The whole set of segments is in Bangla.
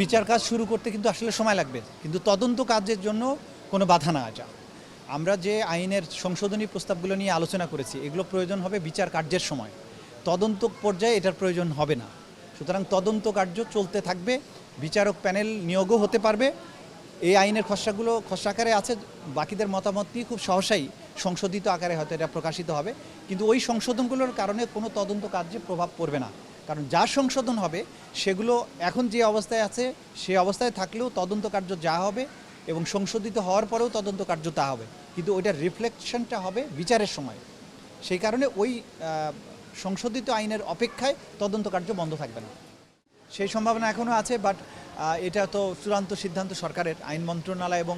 বিচার কাজ শুরু করতে কিন্তু আসলে সময় লাগবে, কিন্তু তদন্ত কাজের জন্য কোনো বাধা না আসা। আমরা যে আইনের সংশোধনী প্রস্তাবগুলো নিয়ে আলোচনা করেছি, এগুলো প্রয়োজন হবে বিচার কার্যের সময়। তদন্ত পর্যায়ে এটার প্রয়োজন হবে না। সুতরাং তদন্ত কার্য চলতে থাকবে, বিচারক প্যানেল নিয়োগও হতে পারবে। এই আইনের খসড়াগুলো, খসড়া আকারে আছে, বাকিদের মতামত নিয়ে খুব সহসাই সংশোধিত আকারে হয়তো এটা প্রকাশিত হবে। কিন্তু ওই সংশোধনগুলোর কারণে কোনো তদন্ত কার্যে প্রভাব পড়বে না। কারণ যা সংশোধন হবে, সেগুলো এখন যে অবস্থায় আছে, সে অবস্থায় থাকলেও তদন্ত কার্য যা হবে এবং সংশোধিত হওয়ার পরেও তদন্ত কার্য তা হবে। কিন্তু ওইটার রিফ্লেকশনটা হবে বিচারের সময়। সেই কারণে ওই সংশোধিত আইনের অপেক্ষায় তদন্ত কার্য বন্ধ থাকবে না। সেই সম্ভাবনা এখনও আছে বাট এটা তো চূড়ান্ত সিদ্ধান্ত সরকারের। আইন মন্ত্রণালয় এবং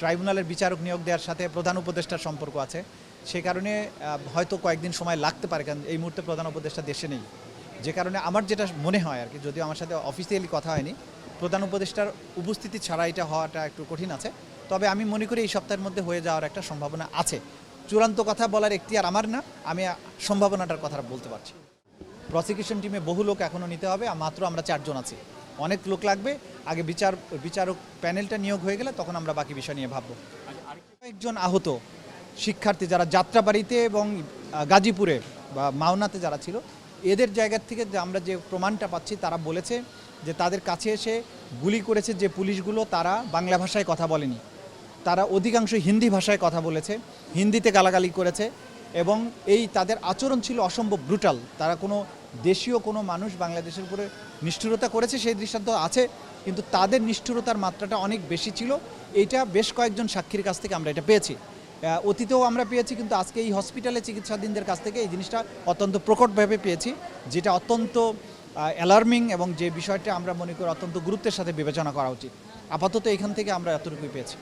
ট্রাইব্যুনালের বিচারক নিয়োগ দেওয়ার সাথে প্রধান উপদেষ্টার সম্পর্ক আছে। সে কারণে হয়তো কয়েকদিন সময় লাগতে পারে, কারণ এই মুহূর্তে প্রধান উপদেষ্টা দেশে নেই। যে কারণে আমার যেটা মনে হয় আর কি, যদিও আমার সাথে অফিসিয়ালি কথা হয়নি, প্রধান উপদেষ্টার উপস্থিতি ছাড়া এটা হওয়াটা একটু কঠিন আছে। তবে আমি মনে করি এই সপ্তাহের মধ্যে হয়ে যাওয়ার একটা সম্ভাবনা আছে। চূড়ান্ত কথা বলার একটি আর আমার না, আমি সম্ভাবনাটার কথা বলতে পারছি। প্রসিকিউশন টিমে বহু লোক এখনও নিতে হবে মাত্র আমরা চারজন আছি। অনেক লোক লাগবে, আগে বিচার, বিচারক প্যানেলটা নিয়োগ হয়ে গেলে তখন আমরা বাকি বিষয় নিয়ে ভাববো। একজন আহত শিক্ষার্থী যারা যাত্রাবাড়িতে এবং গাজীপুরে বা মাওনাতে যারা ছিল এদের জায়গার থেকে যে আমরা যে প্রমাণটা পাচ্ছি, তারা বলেছে যে তাদের কাছে এসে গুলি করেছে যে পুলিশগুলো, তারা বাংলা ভাষায় কথা বলেনি। তারা অধিকাংশ হিন্দি ভাষায় কথা বলেছে, হিন্দিতে গালাগালি করেছে এবং এই তাদের আচরণ ছিল অসম্ভব ব্রুটাল তারা কোনো দেশীয় কোনো মানুষ বাংলাদেশের উপরে নিষ্ঠুরতা করেছে, সেই দৃষ্টান্ত আছে, কিন্তু তাদের নিষ্ঠুরতার মাত্রাটা অনেক বেশি ছিল। এটা বেশ কয়েকজন সাক্ষীর কাছ থেকে আমরা এটা পেয়েছি। অতীতেও আমরা পেয়েছি, কিন্তু আজকে এই হসপিটালে চিকিৎসাধীনদের কাছ থেকে এই জিনিসটা অত্যন্ত প্রকটভাবে পেয়েছি, যেটা অত্যন্ত অ্যালার্মিং এবং যে বিষয়টা আমরা মনে করি অত্যন্ত গুরুত্বের সাথে বিবেচনা করা উচিত। আপাতত এখান থেকে আমরা এতটুকুই পেয়েছি।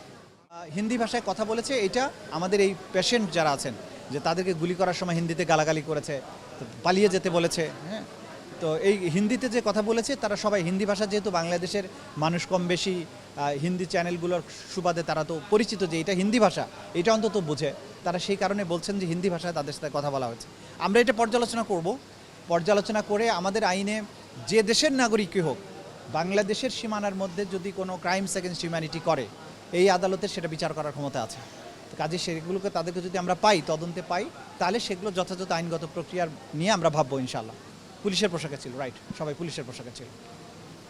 হিন্দি ভাষায় কথা বলেছে, এটা আমাদের এই পেশেন্ট যারা আছেন, যে তাদেরকে গুলি করার সময় হিন্দিতে গালাগালি করেছে পালিয়ে যেতে বলেছে হ্যাঁ? তো এই হিন্দিতে যে কথা বলেছে, তারা সবাই হিন্দি ভাষা যেহেতু বাংলাদেশের মানুষ কম বেশি হিন্দি চ্যানেলগুলোর সুবাদে তারা তো পরিচিত যে এটা হিন্দি ভাষা, এটা অন্তত বোঝে। তারা সেই কারণে বলছেন যে হিন্দি ভাষায় তাদের সাথে কথা বলা হয়েছে। আমরা এটা পর্যালোচনা করব। পর্যালোচনা করে আমাদের আইনে যে দেশের নাগরিকই হোক, বাংলাদেশের সীমানার মধ্যে যদি কোনো ক্রাইম সেকেন্ড হিউম্যানিটি করে, এই আদালতের সেটা বিচার করার ক্ষমতা আছে। কাজে সেগুলোকে তাদেরকে যদি আমরা পাই, তদন্তে পাই, তাহলে সেগুলো যথাযথ আইনগত প্রক্রিয়ার নিয়ে আমরা ভাববো ইনশাল্লাহ পুলিশের পোশাকে ছিল রাইট সবাই পুলিশের পোশাকে ছিল।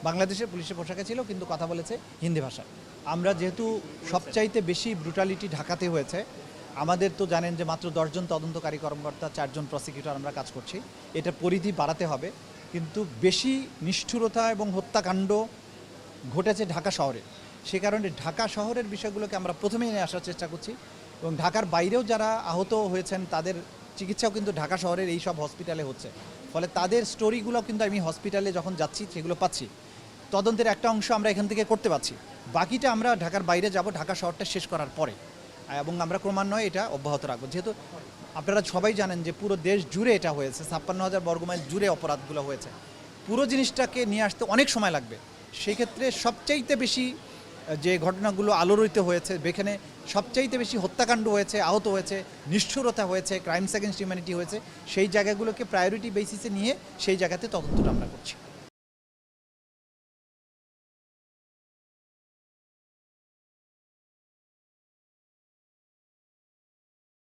বাংলাদেশের পুলিশের পোশাকে ছিল, কিন্তু কথা বলেছে হিন্দি ভাষায়। আমরা যেহেতু সবচাইতে বেশি ব্রুটালিটি ঢাকাতে হয়েছে, আমাদের তো জানেন যে মাত্র দশজন তদন্তকারী কর্মকর্তা, চারজন প্রসিকিউটর আমরা কাজ করছি। এটা পরিধি বাড়াতে হবে, কিন্তু বেশি নিষ্ঠুরতা এবং হত্যাকাণ্ড ঘটেছে ঢাকা শহরে। সে কারণে ঢাকা শহরের বিষয়গুলোকে আমরা প্রথমেই নিয়ে আসার চেষ্টা করছি এবং ঢাকার বাইরেও যারা আহত হয়েছেন, তাদের চিকিৎসাও কিন্তু ঢাকা শহরের এই সব হসপিটালে হচ্ছে। ফলে তাদের স্টোরিগুলো কিন্তু আমি হসপিটালে যখন যাচ্ছি, সেগুলো পাচ্ছি। তদন্তের একটা অংশ আমরা এখান থেকে করতে পারছি। বাকিটা আমরা ঢাকার বাইরে যাব, ঢাকা শহরটা শেষ করার পরে। এবং আমরা ক্রমান্বয়ে এটা অব্যাহত রাখব। যেহেতু আপনারা সবাই জানেন যে পুরো দেশ জুড়ে এটা হয়েছে, ছাপ্পান্ন হাজার বর্গমাইল জুড়ে অপরাধগুলো হয়েছে। পুরো জিনিসটাকে নিয়ে আসতে অনেক সময় লাগবে। সেই ক্ষেত্রে সবচাইতে বেশি যে ঘটনাগুলো আলোড়িত হয়েছে, যেখানে সবচাইতে বেশি হত্যাকাণ্ড হয়েছে, আহত হয়েছে, নিষ্ঠুরতা হয়েছে ক্রাইমস সেকেন্ড হিউম্যানিটি হয়েছে, সেই জায়গাগুলোকে প্রায়োরিটি বেসিসে নিয়ে সেই জায়গাতে তদন্তটা আমরা করছি।